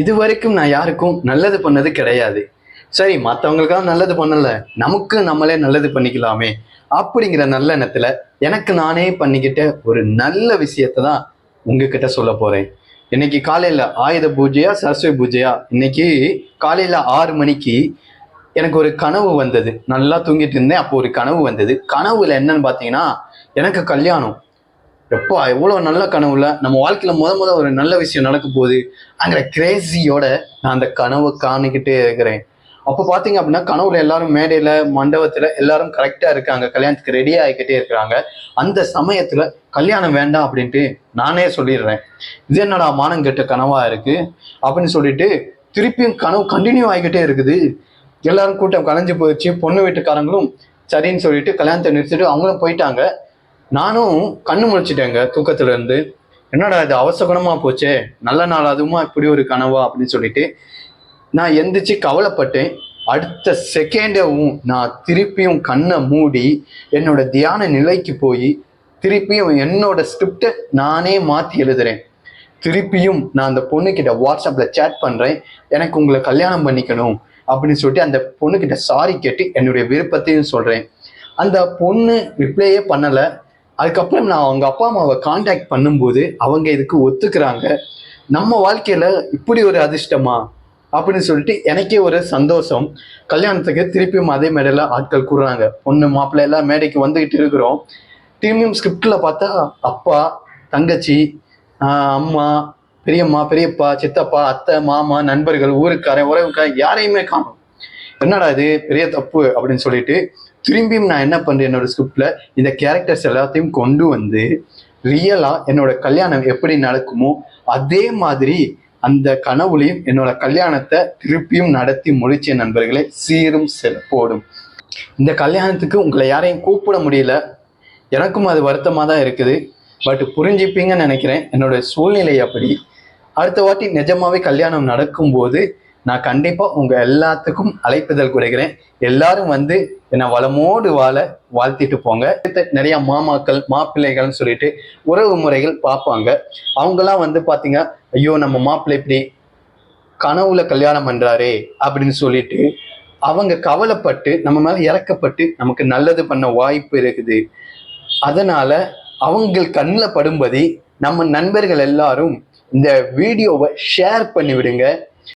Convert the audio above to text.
இது வரைக்கும் நான் யாருக்கும் நல்லது பண்ணது கிடையாது. சரி மற்றவங்களுக்காக நல்லது பண்ணல. நமக்கு நம்மளே நல்லது பண்ணிக்கலாமே. அப்படிங்கிற நல்ல எண்ணத்துல எனக்கு நானே பண்ணிக்கிட்ட ஒரு நல்ல விஷயத்தை தான் உங்ககிட்ட சொல்ல போறேன். இன்னைக்கு காலையில ஆயுத பூஜையா சரஸ்வதி பூஜையா? இன்னைக்கு காலையில ஆறு மணிக்கு எனக்கு ஒரு கனவு வந்தது. நல்லா தூங்கிட்டு இருந்தேன். அப்போ ஒரு கனவு வந்தது. கனவுல என்னன்னு பார்த்தீங்கன்னா எனக்கு கல்யாணம். எப்பா எவ்வளோ நல்ல கனவுல நம்ம வாழ்க்கையில் முத முத ஒரு நல்ல விஷயம் நடக்க போகுது அங்கிற கிரேசியோட நான் அந்த கனவை காணிக்கிட்டே இருக்கிறேன். அப்போ பார்த்தீங்க அப்படின்னா கனவுல எல்லாரும் மேடையில் மண்டபத்தில் எல்லாரும் கரெக்டாக இருக்காங்க. கல்யாணத்துக்கு ரெடி ஆகிக்கிட்டே இருக்கிறாங்க. அந்த சமயத்தில் கல்யாணம் வேண்டாம் அப்படின்ட்டு நானே சொல்லிடுறேன். இது என்னடா மானம் கெட்ட கனவாக இருக்குது அப்படின்னு சொல்லிட்டு திருப்பியும் கனவு கண்டினியூ ஆகிக்கிட்டே இருக்குது. எல்லாரும் கூட்டம் கலைஞ்சு போயிடுச்சு பொண்ணு வீட்டுக்காரங்களும் சரின்னு சொல்லிட்டு கல்யாணத்தை நிறுத்திட்டு அவங்களும் போயிட்டாங்க. நானும் கண்ணு முழிச்சிட்டேங்க தூக்கத்துல இருந்து என்னடா இது அவசகுணமா போச்சே? நல்ல நாள் அதுவுமா இப்படி ஒரு கனவா அப்படின்னு சொல்லிட்டு நான் எந்திரிச்சு கவலைப்பட்டேன். அடுத்த செகண்டவும் நான் திருப்பியும் கண்ணை மூடி என்னோட தியான நிலைக்கு போய் திருப்பியும் என்னோட ஸ்கிரிப்டை நானே மாற்றி எழுதுறேன். திருப்பியும் நான் அந்த பொண்ணுக்கிட்ட வாட்ஸ்அப்பில் சேட் பண்ணுறேன் எனக்கு உங்களை கல்யாணம் பண்ணிக்கணும் அப்படின்னு சொல்லிட்டு அந்த பொண்ணுக்கிட்ட சாரி கேட்டு என்னுடைய விருப்பத்தையும் சொல்கிறேன் அந்த பொண்ணு ரிப்ளையே பண்ணலை. அதுக்கப்புறம் நான் அவங்க அப்பா அம்மாவை காண்டாக்ட் பண்ணும்போது அவங்க இதுக்கு ஒத்துக்கிறாங்க. நம்ம வாழ்க்கையில் இப்படி ஒரு அதிர்ஷ்டமா? அப்படின்னு சொல்லிட்டு எனக்கே ஒரு சந்தோஷம். கல்யாணத்துக்கு திருப்பியும் அதே மேடையில் ஆட்கள் கூடுறாங்க. பொண்ணு மாப்பிள்ளை எல்லாம் மேடைக்கு வந்துக்கிட்டு இருக்கிறோம். திரும்பியும் ஸ்கிரிப்டில் பார்த்தா அப்பா தங்கச்சி அம்மா பெரியம்மா பெரியப்பா சித்தப்பா அத்தை மாமா நண்பர்கள் ஊருக்காரன் உறவுக்காரன் யாரையுமே காணும். என்னடா இது? பெரிய தப்பு அப்படின்னு சொல்லிட்டு திரும்பியும் நான் என்ன பண்றேன் என்னோட ஸ்கிரிப்ட்ல இந்த கேரக்டர்ஸ் எல்லாத்தையும் கொண்டு வந்து ரியலா என்னோட கல்யாணம் எப்படி நடக்குமோ அதே மாதிரி அந்த கனவுலையும் என்னோட கல்யாணத்தை திருப்பியும் நடத்தி முடிச்ச நண்பர்களை சீரும் போடும். இந்த கல்யாணத்துக்கு உங்களை யாரையும் கூப்பிட முடியல. எனக்கும் அது வருத்தமாக தான் இருக்குது. பட் புரிஞ்சுப்பீங்கன்னு நினைக்கிறேன். என்னோட சூழ்நிலை அப்படி. அடுத்த வாட்டி நிஜமாவே கல்யாணம் நடக்கும்போது நான் கண்டிப்பாக உங்கள் எல்லாத்துக்கும் அழைப்புதல் கொடுக்கிறேன் எல்லாரும் வந்து என்னை வளமோடு வாழ வாழ்த்திட்டு போங்க. அடுத்து நிறைய மாமாக்கள் மாப்பிள்ளைகள்னு சொல்லிட்டு உறவு முறைகள் பார்ப்பாங்க. அவங்கெல்லாம் வந்து பார்த்தீங்க ஐயோ நம்ம மாப்பிள்ளை இப்படி கனவுல கல்யாணம் பண்றாரே அப்படின்னு சொல்லிட்டு அவங்க கவலைப்பட்டு நம்ம மேல இறக்கப்பட்டு நமக்கு நல்லது பண்ண வாய்ப்பு இருக்குது. அதனால அவங்க கண்ணில் படும்படி நம்ம நண்பர்கள் எல்லாரும் இந்த வீடியோவை ஷேர் பண்ணி விடுங்க